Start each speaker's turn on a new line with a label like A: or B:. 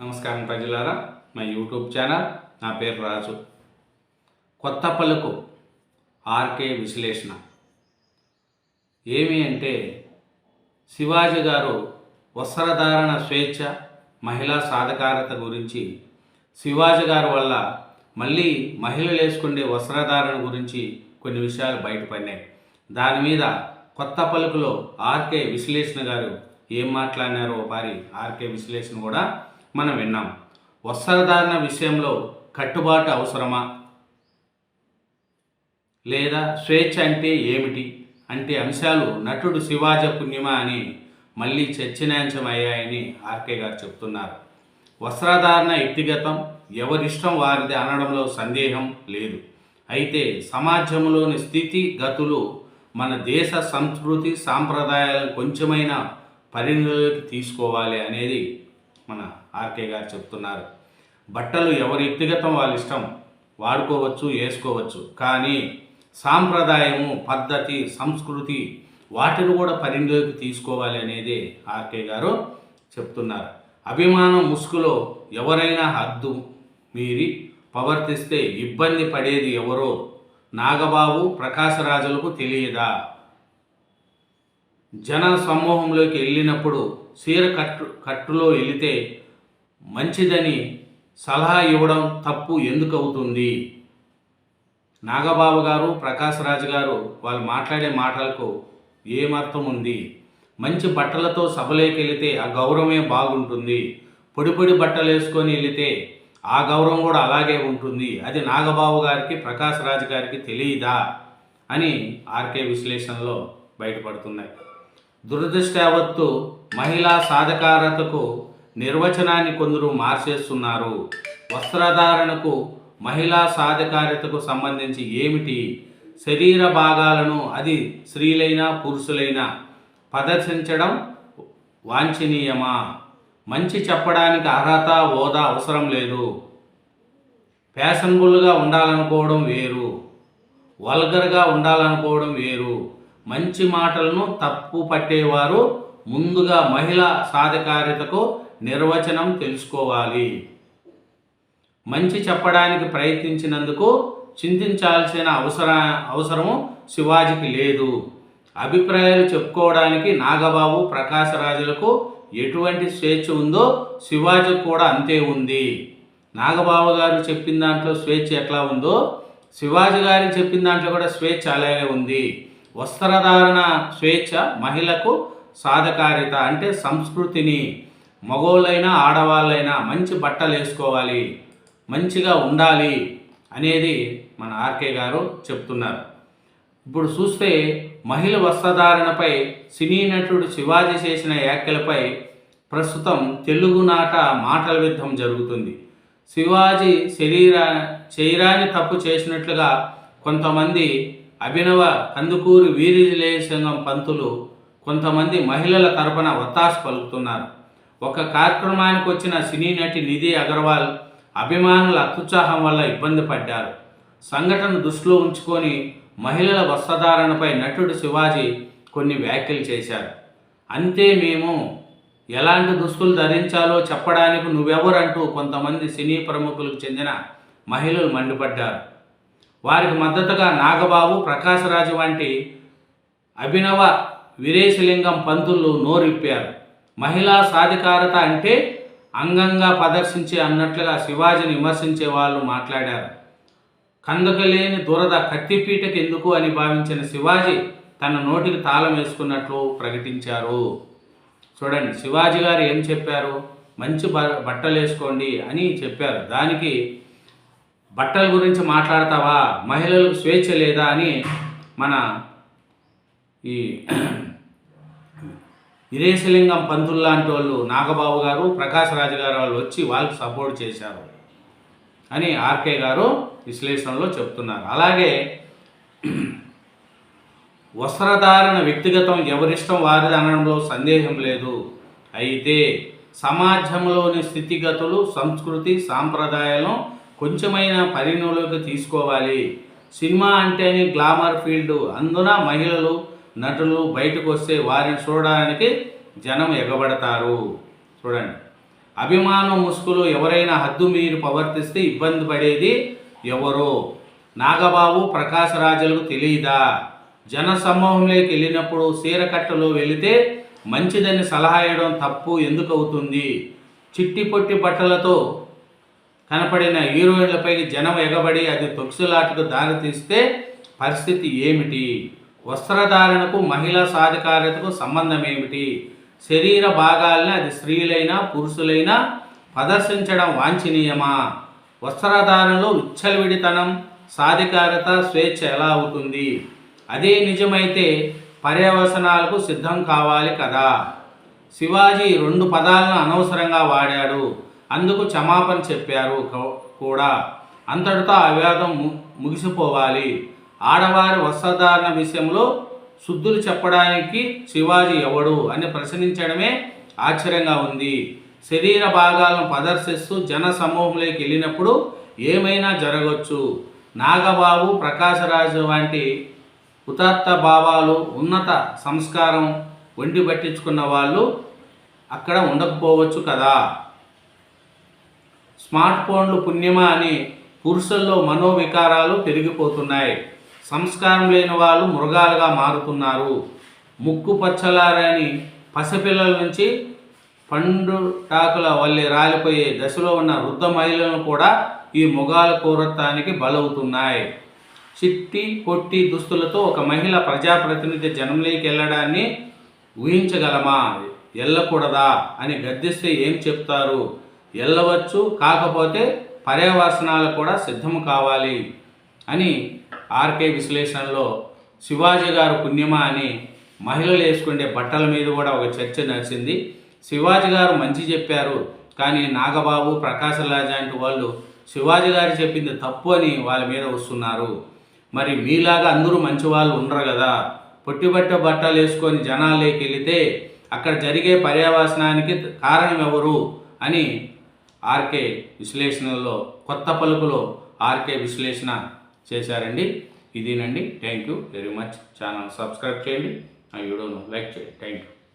A: నమస్కారం ప్రజలారా. మా యూట్యూబ్ ఛానల్ నా పేరు రాజు. కొత్త పలుకు ఆర్కే విశ్లేషణ. ఏమి అంటే శివాజీ గారు వస్త్రధారణ స్వేచ్ఛ మహిళా సాధకారత గురించి శివాజీ గారి వల్ల మళ్ళీ మహిళలు వేసుకునే వస్త్రధారణ గురించి కొన్ని విషయాలు బయటపడినాయి. దాని మీద కొత్త పలుకులో ఆర్కే విశ్లేషణ గారు ఏం మాట్లాడినారో వారి ఆర్కే విశ్లేషణ కూడా మనం విన్నాం. వస్త్రధారణ విషయంలో కట్టుబాటు అవసరమా? లేదా స్వేచ్ఛ అంటే ఏమిటి? అంటే అంశాలు నటుడు శివాజ పుణ్యమా అని మళ్ళీ చర్చనాంశమయ్యాయని ఆర్కే గారు చెప్తున్నారు. వస్త్రధారణ వ్యక్తిగతం ఎవరిష్టం వారిది అనడంలో సందేహం లేదు. అయితే సమాజంలోని స్థితి గతులు మన దేశ సంస్కృతి సాంప్రదాయాలను కొంచెమైనా పరిగణలోకి తీసుకోవాలి అనేది మన ఆర్కే గారు చెప్తున్నారు. బట్టలు ఎవరి వ్యక్తిగతం వాళ్ళ ఇష్టం. వాడుకోవచ్చు వేసుకోవచ్చు కానీ సాంప్రదాయము పద్ధతి సంస్కృతి వాటిని కూడా పరిణిలోకి తీసుకోవాలి అనేది ఆర్కే గారు చెప్తున్నారు. అభిమానం ముసుగులో ఎవరైనా హద్దు మీరి ప్రవర్తిస్తే ఇబ్బంది పడేది ఎవరో నాగబాబు ప్రకాశరాజులకు తెలియదా? జన సమూహంలోకి వెళ్ళినప్పుడు చీర కట్టు కట్టులో వెళితే మంచిదని సలహా ఇవ్వడం తప్పు ఎందుకు అవుతుంది? నాగబాబు గారు ప్రకాశ్ రాజు గారు వాళ్ళు మాట్లాడే మాటలకు ఏమర్థం ఉంది? మంచి బట్టలతో సభలోకి వెళితే ఆ గౌరవమే బాగుంటుంది. పొడి పొడి బట్టలు వేసుకొని వెళితే ఆ గౌరవం కూడా అలాగే ఉంటుంది. అది నాగబాబు గారికి ప్రకాశ్ రాజు గారికి తెలియదా? అని ఆర్కే విశ్లేషణలో బయటపడుతున్నాయి. దురదృష్టవత్తు మహిళా సాధకారతకు నిర్వచనాన్ని కొందరు మార్చేస్తున్నారు. వస్త్రధారణకు మహిళా సాధికారితకు సంబంధించి ఏమిటి? శరీర భాగాలను అది స్త్రీలైనా పురుషులైనా ప్రదర్శించడం వాంఛనీయమా? మంచి చెప్పడానికి అర్హత హోదా అవసరం లేదు. ఫ్యాషనబుల్గా ఉండాలనుకోవడం వేరు. వల్గర్గా ఉండాలనుకోవడం వేరు. మంచి మాటలను తప్పు పట్టేవారు ముందుగా మహిళా సాధికారితకు నిర్వచనం తెలుసుకోవాలి. మంచి చెప్పడానికి ప్రయత్నించినందుకు చింతించాల్సిన అవసర అవసరం శివాజీకి లేదు. అభిప్రాయాలు చెప్పుకోవడానికి నాగబాబు ప్రకాశరాజులకు ఎటువంటి స్వేచ్ఛ ఉందో శివాజీకి కూడా అంతే ఉంది. నాగబాబు గారు చెప్పిన దాంట్లో స్వేచ్ఛ ఎట్లా ఉందో శివాజీ గారికి చెప్పిన దాంట్లో కూడా స్వేచ్ఛ అలాగే ఉంది. వస్త్రధారణ స్వేచ్ఛ మహిళకు సాధకారిత అంటే సంస్కృతిని మగోళ్ళైనా ఆడవాళ్ళైనా మంచి బట్టలు వేసుకోవాలి మంచిగా ఉండాలి అనేది మన ఆర్కే గారు చెప్తున్నారు. ఇప్పుడు చూస్తే మహిళ వస్త్రధారణపై సినీ నటుడు శివాజీ చేసిన వ్యాఖ్యలపై ప్రస్తుతం తెలుగునాట మాటల యుద్ధం జరుగుతుంది. శివాజీ శరీరా చేయరాని తప్పు చేసినట్లుగా కొంతమంది అభినవ కందుకూరి వీరిలేశంగం పంతులు కొంతమంది మహిళల తరపున ఒత్తాసు పలుకుతున్నారు. ఒక కార్యక్రమానికి వచ్చిన సినీ నటి నిధి అగర్వాల్ అభిమానుల అత్యుత్సాహం వల్ల ఇబ్బంది పడ్డారు. సంఘటన దృష్టిలో ఉంచుకొని మహిళల వస్త్రధారణపై నటుడు శివాజీ కొన్ని వ్యాఖ్యలు చేశారు. అంతే మేము. ఎలాంటి దుస్తులు ధరించాలో చెప్పడానికి నువ్వెవరంటూ కొంతమంది సినీ ప్రముఖులకు చెందిన మహిళలు మండిపడ్డారు. వారికి మద్దతుగా నాగబాబు ప్రకాశరాజు వంటి అభినవ వీరేశలింగం పంతులు నోరిప్పారు. మహిళా సాధికారత అంటే అంగంగా ప్రదర్శించే అన్నట్లుగా శివాజీని విమర్శించే వాళ్ళు మాట్లాడారు. కందకలేని దురద కత్తిపీటకి ఎందుకు అని భావించిన శివాజీ తన నోటికి తాళం వేసుకున్నట్లు ప్రకటించారు. చూడండి శివాజీ గారు ఏం చెప్పారు? మంచి బ బట్టలు వేసుకోండి అని చెప్పారు. దానికి బట్టల గురించి మాట్లాడతావా? మహిళలకు స్వేచ్ఛ లేదా అని మన ఈ వీరేశలింగం పంతులు లాంటి వాళ్ళు నాగబాబు గారు ప్రకాశ్ రాజు గారు వాళ్ళు వచ్చి వాళ్ళకి సపోర్ట్ చేశారు అని ఆర్కే గారు విశ్లేషణలో చెప్తున్నారు. అలాగే వస్త్రధారణ వ్యక్తిగతం ఎవరిష్టం వారిది అనడంలో సందేహం లేదు. అయితే సమాజంలోని స్థితిగతులు సంస్కృతి సాంప్రదాయాలను కొంచెమైనా పరిణంలోకి తీసుకోవాలి. సినిమా అంటేనే గ్లామర్ ఫీల్డ్. అందున మహిళలు నటులు బయటకు వస్తే వారిని చూడడానికి జనం ఎగబడతారు. చూడండి. అభిమానం ముసుగులు ఎవరైనా హద్దు మీరు ప్రవర్తిస్తే ఇబ్బంది పడేది ఎవరు? నాగబాబు ప్రకాశరాజులకు తెలియదా జన సమూహంలోకి వెళ్ళినప్పుడు సీరకట్టలో వెళితే మంచిదని సలహా ఇవ్వడం తప్పు ఎందుకు అవుతుంది? చిట్టి పొట్టి బట్టలతో కనపడిన హీరోయిన్లపై జనం ఎగబడి అది తొక్సులాటకు దారితీస్తే పరిస్థితి ఏమిటి? వస్త్రధారణకు మహిళా సాధికారతకు సంబంధం ఏమిటి శరీర భాగాల్ని అది స్త్రీలైనా పురుషులైనా ప్రదర్శించడం వాంఛనీయమా? వస్త్రధారణలో విచ్చలవిడితనం సాధికారత స్వేచ్ఛ ఎలా అవుతుంది? అదే నిజమైతే పర్యవసనాలకు సిద్ధం కావాలి కదా. శివాజీ రెండు పదాలను అనవసరంగా వాడాడు. అందుకు క్షమాపణ చెప్పారు కూడా. అంతటితో ఆ వివాదం ము- ముగిసిపోవాలి. ఆడవారి వస్త్రధారణ విషయంలో శుద్ధులు చెప్పడానికి శివాజీ ఎవడు అని ప్రశ్నించడమే ఆశ్చర్యంగా ఉంది. శరీర భాగాలను ప్రదర్శిస్తూ జన సమూహంలోకి వెళ్ళినప్పుడు ఏమైనా జరగవచ్చు నాగబాబు ప్రకాశరాజు వంటి ఉదాత్త భావాలు ఉన్నత సంస్కారం వండి పట్టించుకున్న వాళ్ళు అక్కడ ఉండకపోవచ్చు కదా. స్మార్ట్ ఫోన్లు పుణ్యమా అని పురుషుల్లో మనోవికారాలు పెరిగిపోతున్నాయి. సంస్కారం లేని వాళ్ళు మృగాలుగా మారుతున్నారు. ముక్కు పచ్చలారని పసిపిల్లల నుంచి పండుటాకుల వల్లే రాలిపోయే దశలో ఉన్న వృద్ధ మహిళలను కూడా ఈ మొగాల కోరత్వానికి బలవుతున్నాయి. చిట్టి పొట్టి దుస్తులతో ఒక మహిళ ప్రజాప్రతినిధి జనంలోకి వెళ్ళడాన్ని ఊహించగలమా? వెళ్ళకూడదా? అని గద్దిస్తే ఏం చెప్తారు? వెళ్ళవచ్చు కాకపోతే పర్యవసనాలు కూడా సిద్ధం కావాలి అని ఆర్కే విశ్లేషణలో శివాజీ గారు పుణ్యమా అని మహిళలు వేసుకునే బట్టల మీద కూడా ఒక చర్చ నడిచింది. శివాజీ గారు మంచి చెప్పారు. కానీ నాగబాబు ప్రకాశరాజ లాంటి వాళ్ళు శివాజీ గారు చెప్పింది తప్పు అని వాళ్ళ మీద వస్తున్నారు. మరి మీలాగా అందరూ మంచి వాళ్ళు ఉండరు కదా. పొట్టిబట్ట బట్టలు వేసుకొని జనాల్లోకి వెళితే అక్కడ జరిగే పర్యావసనానికి కారణం ఎవరు అని ఆర్కే విశ్లేషణలో కొత్త పలుకులో ఆర్కే విశ్లేషణ చేశారండి. ఇదేనండి. Thank you very much channel subscribe చేయండి. ఆ వీడియోను లైక్ చేయండి. Thank you